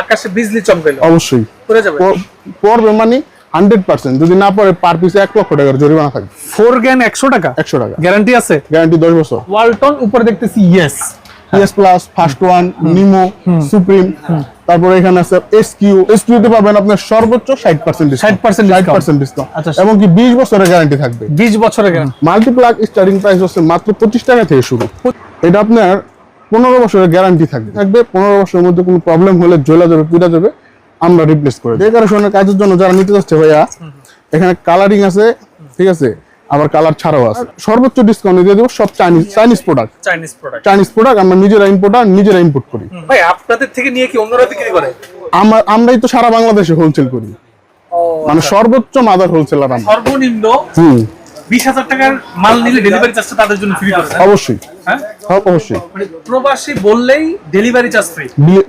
আকাশে বিজলি চমকাইলো। অবশ্যই। পড়ে যাবে। পড়বে মানে হান্ড্রেড পার্সেন্ট যদি না পড়ে পার পিসে এক লক্ষ টাকার জরিমানা থাকবে। ফোর গ্যান একশো টাকা? একশো টাকা। গ্যারান্টি আছে? গ্যারান্টি দশ বছর। ওয়ালটন উপরে দেখতেছি yes PS plus first one Nemo supreme তারপরে এখানে আছে এস কিউ এস কিউতে পাবেন আপনার সর্বোচ্চ ষাট পার্সেন্ট 60% পার্সেন্ট ডিসকাউন্ট আচ্ছা। এবং কি বিশ বছরের গ্যারান্টি থাকবে। বিশ বছরের গ্যারান্টি মাল্টিপ্লাক স্টার্টিং প্রাইস হচ্ছে মাত্র পঁচিশ টাকা থেকে শুরু। এটা আপনার পনেরো বছরের গ্যারান্টি থাকবে। থাকবে পনেরো বছরের মধ্যে কোনো প্রবলেম হলে জ্বলা যাবে পুড়া যাবে আমরা রিপ্লেস করে ডেকোরেশনের কাজের জন্য যারা নিতে যাচ্ছে ভাইয়া এখানে কালারিং আছে ঠিক আছে? আবার কালার ছাড়াও আছে। সর্বোচ্চ ডিসকাউন্ট দিয়ে দেবো সব Chinese Chinese product Chinese product Chinese product আমরা নিজেরা ইম্পোর্টার নিজেরা ইম্পোর্ট করি। ভাই আপনাদের থেকে নিয়ে কি অন্যরা বিক্রি করে? আমরা আমরাই তো সারা বাংলাদেশে হোলসেল করি। মানে সর্বোচ্চ মাদার হোলসেলার আমরা। সর্বনিম্ন? হুম। বিশ হাজার টাকার মাল নিলে ডেলিভারি চার্জটা তাদের জন্য ফ্রি করে অবশ্যই। হ্যাঁ? হ্যাঁ, অবশ্যই। মানে প্রবাসী বললেই delivery charge free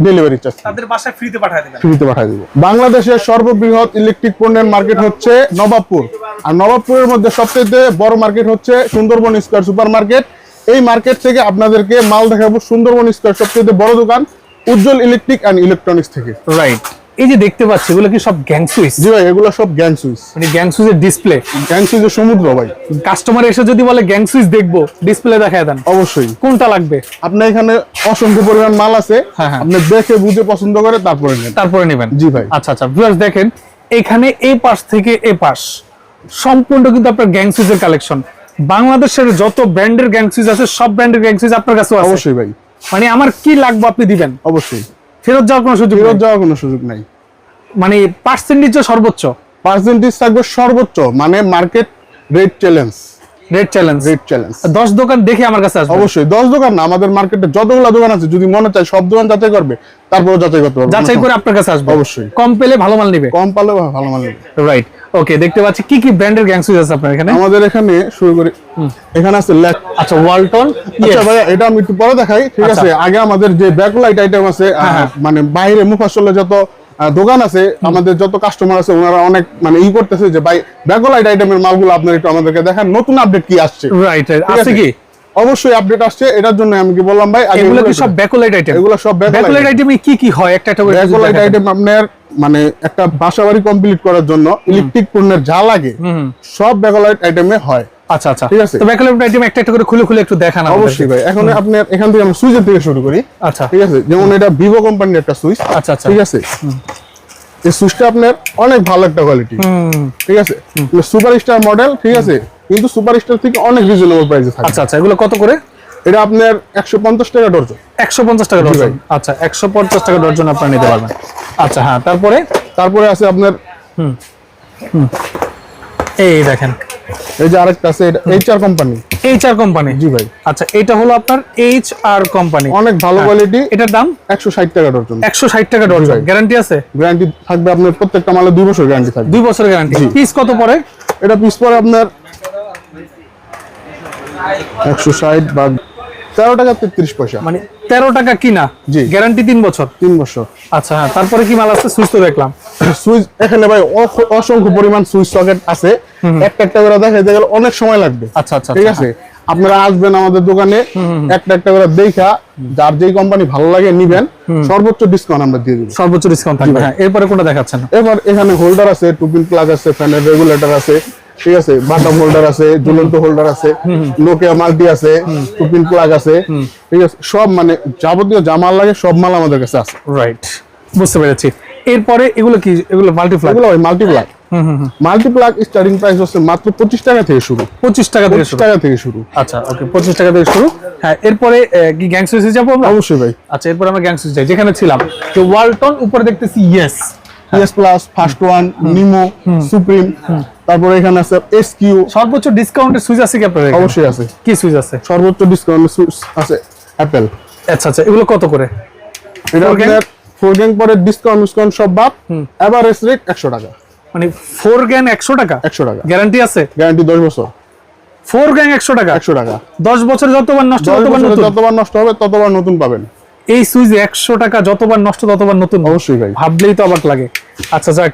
delivery charge তাদের বাসায় ফ্রিতে পাঠিয়ে দেবেন। ফ্রিতে পাঠিয়ে দিব। বাংলাদেশের সর্ববৃহৎ ইলেকট্রিক পণ্যের মার্কেট হচ্ছে নবাবপুর। আর নবাবপুরের মধ্যে সবচেয়ে বড় মার্কেট হচ্ছে সুন্দরবন স্কোয়ার সুপার মার্কেট এই মার্কেট থেকে আপনাদেরকে মাল দেখাবো সুন্দরবন স্কোয়ার সবচেয়ে বড় দোকান উজ্জ্বল ইলেকট্রিক অ্যান্ড ইলেকট্রনিক্স থেকে। রাইট এই যে দেখতে পাচ্ছি এগুলো কি সব গ্যাং সুইচ জি ভাই এগুলো সব গ্যাং সুইচ মানে গ্যাং সুইচের ডিসপ্লে। গ্যাং সুইচের সমুদ্র ভাই। কাস্টমার এসে যদি বলে গ্যাং সুইচ দেখব ডিসপ্লে দেখায় দেন। অবশ্যই। কোনটা লাগবে? আপনার এখানে অসংখ্য পরিমাণ মাল আছে। হ্যাঁ, হ্যাঁ। আপনি দেখে বুঝে পছন্দ করে তারপরে নেন। তারপরে নেবেন। জি ভাই। আচ্ছা আচ্ছা ভিউয়ার্স দেখেন এখানে এই পাশ থেকে এ পাশ সম্পূর্ণ কিন্তু আপনার গ্যাং সুইচের কালেকশন বাংলাদেশের যত ব্র্যান্ডের গ্যাং সুইচ আছে সব ব্র্যান্ডের গ্যাং সুইচ আপনার কাছে অবশ্যই ভাই। মানে আমার কি লাগবে আপনি দিবেন? অবশ্যই। ফেরত যাওয়ার কোনো সুযোগ ফেরত যাওয়ার কোনো সুযোগ নাই। মানে পার্সেন্টেজ সর্বোচ্চ? পার্সেন্টেজ থাকবে সর্বোচ্চ মানে market rate challenge red challenge rate challenge দশ দোকান দেখে আমার কাছে আসবে। অবশ্যই দশ দোকান না আমাদের মার্কেটে যতগুলো দোকান আছে যদি মনে চায় সব দোকান যাচাই করবে তারপরে যাচাই করতে পারবে। যাচাই করে আপনার কাছে আসবে। অবশ্যই। কম পেলে ভালো মাল নেবে। কম পেলে ভালো মাল নেবে। রাইট ওকে দেখতে পাচ্ছি কি কি ব্র্যান্ডের গ্যাং সুইচ আছে আপনার এখানে? আমাদের এখানে শুরু করি। এখানে আছে ল্যাক আচ্ছা ওয়ালটন আচ্ছা ভাইয়া এটা আমি একটু পরে দেখাই ঠিক আচ্ছা। আছে? আগে আমাদের যে ব্যাকলাইট আইটেম আছে হ্যাঁ। মানে বাইরে মুফাসলে যত দোকান আছে আমাদের যত কাস্টমার আছে ওনারা অনেক মানে ই করতেছে যে ভাই ব্যাকলাইট আইটেমের মালগুলো আপনার একটু আমাদেরকে দেখান নতুন আপডেট কি আসছে? রাইট আছে? কি? অবশ্যই আপডেট আসছে এটার জন্য আমি কি বললাম ভাই এগুলো কি সব ব্যাকলাইট আইটেম এগুলো সব ব্যাকলাইট আইটেমে কি কি হয়? একটা একটা ব্যাকলাইট আইটেম আপনার মানে একটা বাসা বাড়ি কমপ্লিট করার জন্য ইলেকট্রিক পণ্যের যা লাগে সব ব্যাকলাইট আইটেমে হয়। আচ্ছা আচ্ছা। ঠিক আছে। তো ব্যাকলাইট আইটেম একটা একটা করে খুলে খুলে একটু দেখান। অবশ্যই ভাই এখন আপনার এখান থেকে আমরা সুইচের থেকে শুরু করি। আচ্ছা। ঠিক আছে? যেমন এটা ভিভো কোম্পানির একটা সুইচ। আচ্ছা আচ্ছা। ঠিক আছে? এই সুইচটা আপনার অনেক ভালো একটা কোয়ালিটি হুম। ঠিক আছে? সুপার স্টার মডেল ঠিক আছে? কিন্তু সুপার স্টার থেকে অনেক রিজনেবল প্রাইসে থাকে। আচ্ছা আচ্ছা এগুলো কত করে? এটা আপনার একশো পঞ্চাশ টাকা ডর্জন। একশো পঞ্চাশ টাকা ডর্জন। আচ্ছা একশো পঞ্চাশ টাকা ডর্জন আপনারা নিতে পারবেন। আচ্ছা হ্যাঁ তারপরে? তারপরে আছে আপনার হুম এই দেখেন। এই যে আরেকটা আছে এটা HR company H R company জি ভাই। আচ্ছা এটা হলো আপনার এইচ আর কোম্পানি অনেক ভালো কোয়ালিটি এটার দাম? একশো ষাট টাকা ডর্জন। একশো ষাট টাকা ডর্জন। গ্যারান্টি আছে? গ্যারান্টি থাকবে আপনার প্রত্যেকটা মালে দুই বছর গ্যারান্টি থাকবে। দুই বছরের গ্যারান্টি। পিস কত পরে এটা পিস পরে আপনার একশো ষাট বা তেরো টাকা তেত্রিশ পয়সা। মানে তেরো টাকা কিনা? জি। গ্যারান্টি তিন বছর? তিন বছর। আচ্ছা হ্যাঁ তারপরে কি মাল আছে? সুস্থ দেখলাম। সুইচ এখানে ভাই অসংখ্য পরিমাণ সুইচ সকেট আছে। একটা একটা করে দেখাইতে গেলে অনেক সময় লাগবে। আচ্ছা আচ্ছা ঠিক আচ্ছা, আছে? আপনারা আসবেন আমাদের দোকানে একটা একটা করে দেখা যার যেই কোম্পানি ভালো লাগে নিবেন সর্বোচ্চ ডিসকাউন্ট আমরা দিয়ে দিব। সর্বোচ্চ ডিসকাউন্ট থাকবে। হ্যাঁ এরপরে কোনটা দেখাচ্ছেন? এবার এখানে হোল্ডার আছে টুপিন প্লাগ আছে ফ্যানের রেগুলেটর আছে। ঠিক আছে বাটাম হোল্ডার আছে ঝুলন্ত হোল্ডার আছে নোকিয়া মাল্টি আছে টুপিন প্লাগ আছে ঠিক আছে সব মানে যাবতীয় জামাল লাগে সব মাল আমাদের কাছে আছে। রাইট বুঝতে পেরেছি। এরপরে এগুলো কি? এগুলো মাল্টিপ্লাই এগুলো ওই multi plug multi plug starting price হচ্ছে মাত্র পঁচিশ টাকা থেকে শুরু। পঁচিশ টাকা থেকে শুরু টাকা থেকে শুরু। আচ্ছা ওকে পঁচিশ টাকা থেকে শুরু। হ্যাঁ এরপরে কি গ্যাং সুইচে যাব আমরা? অবশ্যই ভাই। আচ্ছা এরপরে আমরা গ্যাং সুইচ যাই। যেখানে ছিলাম যে ওয়ালটন উপরে দেখতেছি yes PS plus first one Nemo supreme তারপরে এখানে আছে এস কিউ সর্বোচ্চ ডিসকাউন্টের সুইচ আছে কি এখানে? অবশ্যই আছে। কি সুইচ আছে? সর্বোচ্চ ডিসকাউন্ট আছে অ্যাপেল আচ্ছা আচ্ছা এগুলো কত করে? এটা আপনার ফোর গ্যাং পরে ডিসকাউন্ট ডিসকাউন্ট সব বাদ এভারেজ রেট একশো টাকা। মানে ফোর গ্যাং একশো টাকা? একশো টাকা। গ্যারান্টি আছে? গ্যারান্টি দশ বছর। ফোর গ্যাং একশো টাকা? একশো টাকা। দশ বছর যতবার নষ্ট ততবার নতুন? যতবার নষ্ট হবে ততবার নতুন পাবেন। এই সুইচ একশো টাকা যতবার নষ্ট ততবার নতুন? অবশ্যই ভাই। ভাবলেই তো অবাক লাগে। আচ্ছা যাক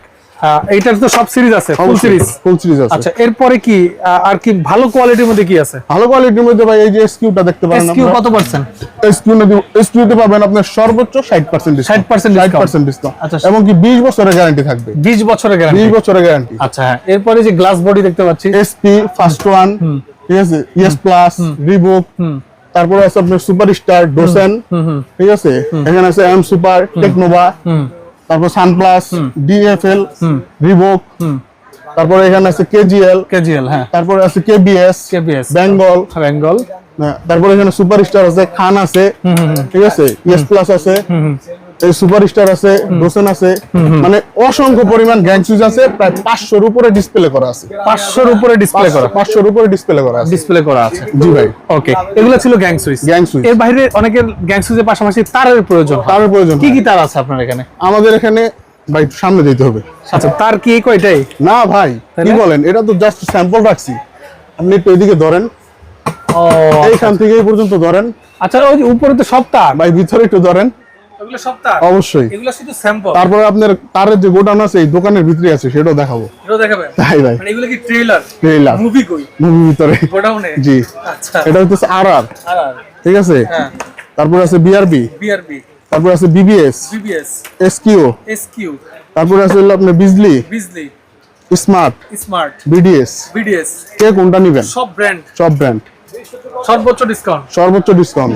এইটার তো সব সিরিজ আছে ফুল সিরিজ ফুল সিরিজ আছে। আচ্ছা এরপরে কি আর কি ভালো কোয়ালিটির মধ্যে কি আছে? ভালো কোয়ালিটির মধ্যে ভাই এই যে এসকিউটা দেখতে পারেন এসকিউ কত পার্সেন্ট এসকিউতে পাবেন আপনার সর্বোচ্চ 60% ডিসকাউন্ট 60% discount। 60% ডিসকাউন্ট আচ্ছা। এবং কি 20 বছরের গ্যারান্টি থাকবে। 20 বছরের 20 বছরের গ্যারান্টি আচ্ছা হ্যাঁ এরপরে যে গ্লাস বডি দেখতে পাচ্ছি। এসপি ফার্স্ট ওয়ান ঠিক আছে? ইএস প্লাস রিবুক তারপরে আছে আপনার সুপারস্টার ডোসেন ঠিক আছে? এখানে আছে এম সুপার টেকনোভা তারপর সানপ্লাস ডিএফএল রিবুক তারপরে এখানে আছে কেজিএল কেজিএল হ্যাঁ। তারপরে আছে কেবিএস কেবিএস বেঙ্গল বেঙ্গল তারপরে এখানে সুপারস্টার আছে খান আছে ঠিক আছে? ইয়েস প্লাস আছে। এই সুপারস্টার আছে ডোসেন আছে। মানে অসংখ্য পরিমাণ গ্যাং সুইচ আছে প্রায় পাঁচশোর উপরে ডিসপ্লে করা আছে। 500 উপরে ডিসপ্লে করা। পাঁচশোর উপরে ডিসপ্লে করা আছে। ডিসপ্লে করা আছে। জি ভাই। ওকে এগুলো ছিল গ্যাং সুইচ। Gang switch. এর বাইরে অনেকের গ্যাং সুইচের পাশাপাশি তারের প্রয়োজন হয়। তার প্রয়োজন কি কি তার আছে আপনার এখানে? আমাদের এখানে ভাই সামনে দিতে হবে। আচ্ছা তার কি কয়টাই? না ভাই কি বলেন? এটা তো জাস্ট স্যাম্পল রাখছি। আপনি একটু এদিকে ধরেন। এইখান থেকে এই পর্যন্ত ধরেন। আচ্ছা ওই উপরে তো সব তার। ভাই ভিতরে একটু ধরেন। এগুলো সব তার। অবশ্যই। এগুলো শুধু স্যাম্পল তারপরে আপনার তারের যে গোডাউন আছে এই দোকানের ভিতরে আছে সেটাও দেখাবো। এটাও দেখাবেন? তাই ভাই। মানে এগুলো কি ট্রেলার ট্রেলার মুভি কই? মুভি ভিতরে। গোডাউনে? জি। আচ্ছা। এটা হচ্ছে ঠিক আছে? হ্যাঁ। তারপরে আছে বিআরবি বিআরবি তারপরে আছে বিবিএস বিবিএস এসকিউ এসকিউ তারপরে আছে হলো আপনার Bijli Bijli smart smart BDS BDS কে কোনটা নিবেন? সব ব্র্যান্ড সব ব্র্যান্ড সর্বোচ্চ ডিসকাউন্ট সর্বোচ্চ ডিসকাউন্ট।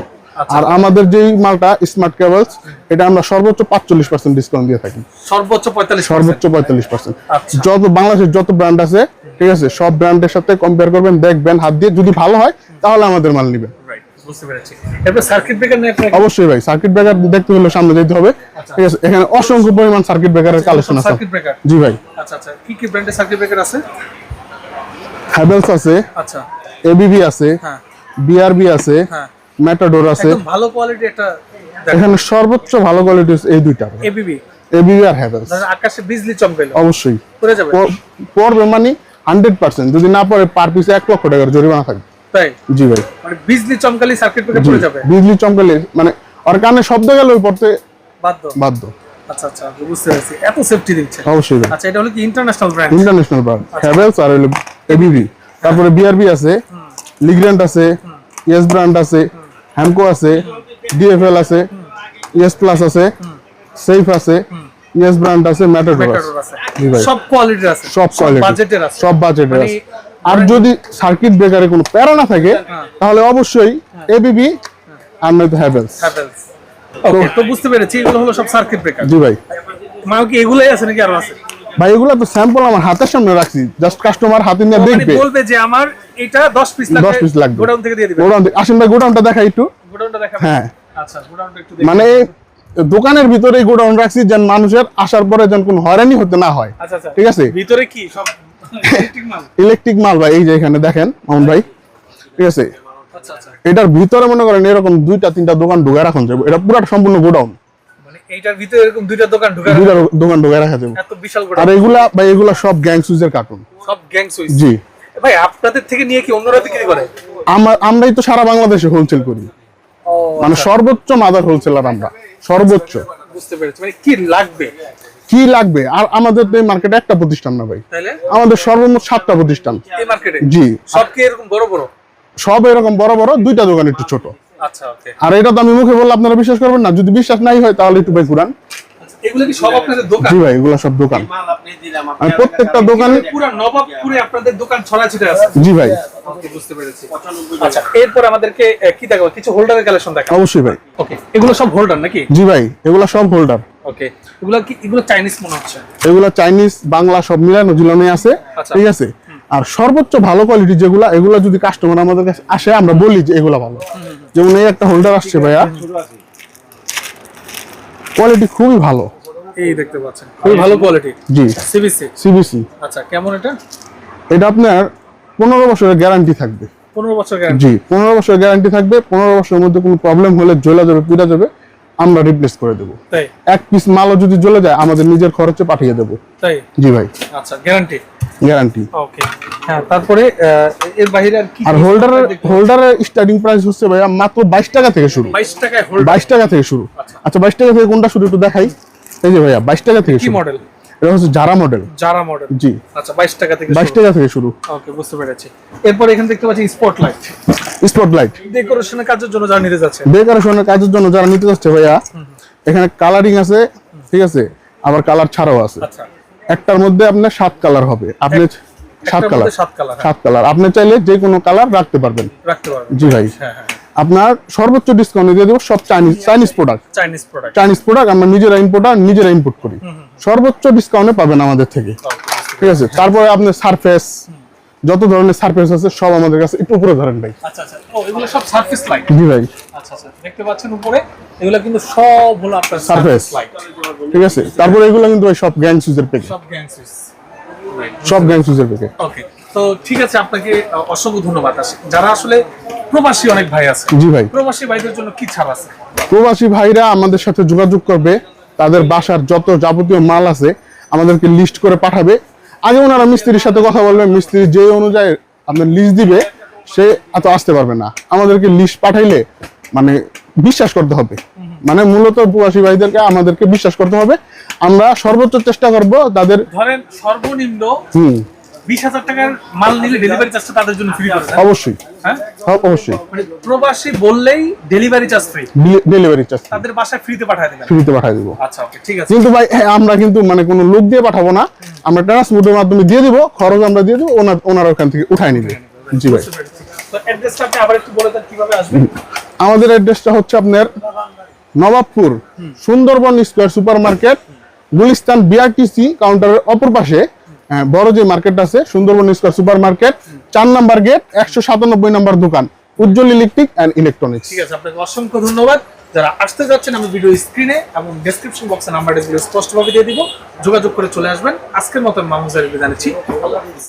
আর আমাদের যেই মালটা স্মার্ট কেবলস এটা আমরা সর্বোচ্চ পাঁচচল্লিশ পার্সেন্ট ডিসকাউন্ট দিয়ে থাকি। সর্বোচ্চ পঁয়তাল্লিশ সর্বোচ্চ পঁয়তাল্লিশ পার্সেন্ট আচ্ছা। যত বাংলাদেশের যত ব্র্যান্ড আছে ঠিক আছে সব ব্র্যান্ডের সাথে কম্পেয়ার করবেন দেখবেন হাত দিয়ে যদি ভালো হয় তাহলে আমাদের মাল নিবেন। অবশ্যই ভাই সার্কিট ব্রেকার দেখতে হলে সামনে যেতে হবে। ঠিক আছে এখানে অসংখ্য পরিমাণ সার্কিট ব্রেকারের কালেকশন আছে। জি ভাই। আচ্ছা আচ্ছা। কি কি ব্র্যান্ডের সার্কিট ব্রেকার আছে? হ্যাভেলস আছে আচ্ছা। এবিবি আছে হ্যাঁ। বিআরবি আছে হ্যাঁ। ম্যাটাডোর আছে। ভালো কোয়ালিটি একটা এখানে সর্বোচ্চ ভালো কোয়ালিটি এই দুইটা। এবিবি এবিবি আর হ্যাভেলস আকাশে বিজলি চমকাইলো। অবশ্যই। পড়ে যাবে। পড়বে মানে হান্ড্রেড পার্সেন্ট যদি না পড়ে পার পিসে এক লক্ষ টাকার জরিমানা থাকবে। তাই? জি ভাই। মানে বিজলি চমকালি সার্কিট ব্রেকার পড়ে যাবে। বিজলি চমকালে মানে ওর কানে শব্দ গেলে ওই পড়তে বাধ্য। বাধ্য। আচ্ছা আচ্ছা বুঝতে পেরেছি। এত সেফটি দিচ্ছে। অবশ্যই আচ্ছা এটা হলো কি international brand international brand Havells আর হলো এবিবি তারপরে বিআরবি আছে। লিগ্র্যান্ড আছে। ইয়েস ব্র্যান্ড আছে। হ্যামকো আছে ডিএফএল আছে ইয়েস প্লাস আছে সেফ আছে ইয়েস ব্র্যান্ড আছে ম্যাটাডোর আছে। সব কোয়ালিটির আছে। সব কোয়ালিটি বাজেটের আছে। সব বাজেটের মানে আছে। আর যদি সার্কিট ব্রেকারে কোনো প্যারা না থাকে হ্যাঁ। তাহলে অবশ্যই এবিবি আর নয়তো হ্যাভেলস হ্যাভেলস ওকে তো বুঝতে পেরেছি এগুলো হলো সব সার্কিট ব্রেকার জি ভাই। মাল কি এগুলাই আছে নাকি আরও আছে? ভাই এগুলো তো স্যাম্পল আমার হাতের সামনে রাখছি। জাস্ট কাস্টমার হাতে নিয়ে মানে দেখবে। বলবে যে আমার এটা 10 পিস লাগবে 10 পিস লাগবে। গোডাউন থেকে দিয়ে দিবে। গোডাউন আসেন ভাই গোডাউনটা দেখাই একটু। গোডাউনটা দেখাবে হ্যাঁ। আচ্ছা গোডাউনটা একটু দেখি। মানে দোকানের ভিতরে গোডাউন রাখছি যেন মানুষের আসার পরে যেন কোনো হয়রানি হতে না হয়। আচ্ছা আচ্ছা। ঠিক আছে? ভিতরে কি? সব ইলেকট্রিক মাল? ইলেকট্রিক মাল ভাই এই যে এখানে দেখেন মামুন ভাই। ঠিক আছে? আচ্ছা আচ্ছা। এটার ভিতরে মনে করেন এরকম দুইটা তিনটা দোকান ঢুকে রাখুন যাবে এটা পুরো সম্পূর্ণ গোডাউন। এইটার ভিতরে এরকম দুইটা দোকান ঢুকার দুইটা দোকান ঢুকে রাখা যাবে। এত বিশাল আর এগুলা ভাই এগুলা সব গ্যাং সুইজের কার্টুন। সব গ্যাং সুইচ। জি। ভাই আপনাদের থেকে নিয়ে কি অন্যরা বিক্রি করে? আমরা আমরাই তো সারা বাংলাদেশে হোলসেল করি। মানে সর্বোচ্চ মাদার হোলসেলার আমরা। সর্বোচ্চ। বুঝতে পেরেছি। মানে কি লাগবে? কি লাগবে? আর আমাদের তো এই মার্কেটে একটা প্রতিষ্ঠান না ভাই। আমাদের সর্বমোট সাতটা প্রতিষ্ঠান। এই মার্কেটে জি। সব কি এরকম বড় বড়? সব এরকম বড় বড় দুইটা দোকান একটু ছোট। আচ্ছা ওকে আর এটা তো আমি মুখে বললে আপনারা বিশ্বাস করবেন না যদি বিশ্বাস নাই হয় তাহলে একটু ভাই ঘুরান। এগুলো কি সব আপনাদের দোকান? জি ভাই এগুলো সব দোকান। আমি প্রত্যেকটা দোকানে পুরো নবাবপুরে আপনাদের দোকান ছড়াছিটে আছে। জি ভাই। ওকে বুঝতে পেরেছি। আচ্ছা এরপর আমাদেরকে কি দেখাবো? কিছু হোল্ডারের কালেকশন দেখাবো। অবশ্যই ভাই। ওকে এগুলো সব হোল্ডার নাকি? জি ভাই এগুলো সব হোল্ডার ওকে এগুলো কি এগুলো চাইনিজ মনে হচ্ছে? এগুলো চাইনিজ বাংলা সব মিলানো ঝুলানো আছে। আচ্ছা। ঠিক আছে? আর সর্বোচ্চ ভালো কোয়ালিটি যেগুলা এগুলা যদি কাস্টমার আমাদের কাছে আসে আমরা বলি যে এগুলা ভালো। যেমন এই একটা হোল্ডার আসছে ভাইয়া। কোয়ালিটি খুবই ভালো। এই দেখতে পাচ্ছেন। খুবই ভালো কোয়ালিটি জি। সিবিসি সিবিসি আচ্ছা কেমন এটা? এটা আপনার পনেরো বছরের গ্যারান্টি থাকবে। পনেরো বছর গ্যারান্টি জি পনেরো বছরের গ্যারান্টি থাকবে। পনেরো বছরের মধ্যে কোনো প্রবলেম হলে জ্বলে যাবে পুড়ে যাবে। আমরা রিপ্লেস করে দেবো। এক পিস মালও যদি জ্বলে যায় আমাদের নিজের খরচে পাঠিয়ে দেবো। জি ভাই। আচ্ছা গ্যারান্টি গ্যারান্টি ওকে হ্যাঁ তারপরে এর বাইরে আর কি আর হোল্ডারের হোল্ডারের স্টার্টিং প্রাইস হচ্ছে ভাইয়া মাত্র বাইশ টাকা থেকে শুরু। টাকায় হোল্ডার টাকা থেকে শুরু। আচ্ছা। বাইশ টাকা থেকে কোনটা শুরু একটু দেখাই। এই যে ভাইয়া বাইশ টাকা থেকে কি মডেল এটা হচ্ছে মডেল জি। আচ্ছা টাকা থেকে বাইশ টাকা থেকে শুরু। ওকে বুঝতে পেরেছি। এরপর এখানে দেখতে পাচ্ছি স্পট লাইট স্পটলাইট ডেকোরেশনের কাজের জন্য যারা নিতে যাচ্ছে। ডেকোরেশনের কাজের জন্য যারা নিতে যাচ্ছে ভাইয়া এখানে কালারিং আছে ঠিক আছে? আবার কালার ছাড়াও আছে। আচ্ছা। একটার মধ্যে আপনার সাত কালার হবে। আপনি সাত কালার সাত কালার আপনি চাইলে যে কোনো কালার রাখতে পারবেন। জি ভাই। হ্যাঁ হ্যাঁ। আপনার সর্বোচ্চ ডিসকাউন্ট দিয়ে দেবো সব Chinese Chinese product Chinese product Chinese product আমরা নিজেরা ইম্পোর্টার নিজেরা ইম্পোর্ট করি। সর্বোচ্চ ডিসকাউন্টে পাবেন আমাদের থেকে। ঠিক আছে? তারপরে আপনার সারফেস যত ধরনের সারফেস আছে সব আমাদের কাছে একটু উপরে ধরেন ভাই। আচ্ছা আচ্ছা। ও এগুলো সব সারফেস লাইট জি ভাই। আচ্ছা আচ্ছা। দেখতে পাচ্ছেন উপরে এগুলো কিন্তু সব হলো আপনার সারফেস লাইট ঠিক আছে? তারপরে এগুলো কিন্তু ভাই সব গ্যাং সুইচের প্যাকেট সব গ্যাংসিস সব গ্যাং সুইচের প্যাকেট ওকে তো ঠিক আছে আপনাকে অসংখ্য ধন্যবাদ আস- যারা আসলে প্রবাসী অনেক ভাই আছে জি ভাই। প্রবাসী ভাইদের জন্য কি ছাড় আছে? প্রবাসী ভাইরা আমাদের সাথে যোগাযোগ করবে তাদের বাসার যত যাবতীয় মাল আছে আমাদেরকে লিস্ট করে পাঠাবে। আগে ওনারা মিস্ত্রির সাথে কথা বলবে মিস্ত্রি যে অনুযায়ী আপনার লিস্ট দিবে সে এত আসতে পারবে না। আমাদেরকে লিস্ট পাঠাইলে মানে বিশ্বাস করতে হবে। মানে মূলত প্রবাসী ভাইদেরকে আমাদেরকে বিশ্বাস করতে হবে। আমরা সর্বোচ্চ চেষ্টা করব তাদের ধরেন সর্বনিম্ন হুম। টাকার মাল নিলে ডেলিভারি চার্জটা তাদের জন্য ফ্রি অবশ্যই। হ্যাঁ? হ্যাঁ, অবশ্যই। মানে প্রবাসী বললেই delivery charge free delivery charge তাদের বাসায় ফ্রিতে পাঠিয়ে দেবেন। ফ্রিতে পাঠিয়ে দেবো। আচ্ছা ওকে ঠিক আছে। কিন্তু ভাই হ্যাঁ, আমরা কিন্তু মানে কোনো লোক দিয়ে পাঠাবো না। আমরা ট্রান্সপোর্টের মাধ্যমে দিয়ে দিব খরচ আমরা দিয়ে দিব ওনার ওনারা ওখান থেকে উঠায় নিবে। জি ভাই। আমাদের অ্যাড্রেসটা হচ্ছে আপনার Nawabpur Sundarban square super market Gulistan BRTC কাউন্টারের অপর পাশে হ্যাঁ, বড় যে মার্কেট আছে সুন্দরবন স্কোয়ার সুপার মার্কেট চার নাম্বার গেট একশো সাতানব্বই নাম্বার দোকান। উজ্জ্বল ইলেকট্রিক অ্যান্ড ইলেকট্রনিক্স ঠিক আছে, আপনাকে অসংখ্য ধন্যবাদ। যারা আসতে যাচ্ছেন, আমি ভিডিও স্ক্রিনে এবং ডেসক্রিপশন বক্সে নাম্বারগুলো স্পষ্টভাবে দিয়ে দিব। যোগাযোগ করে চলে আসবেন। আজকের মতন জানিয়েছি আল্লাহ হাফিজ।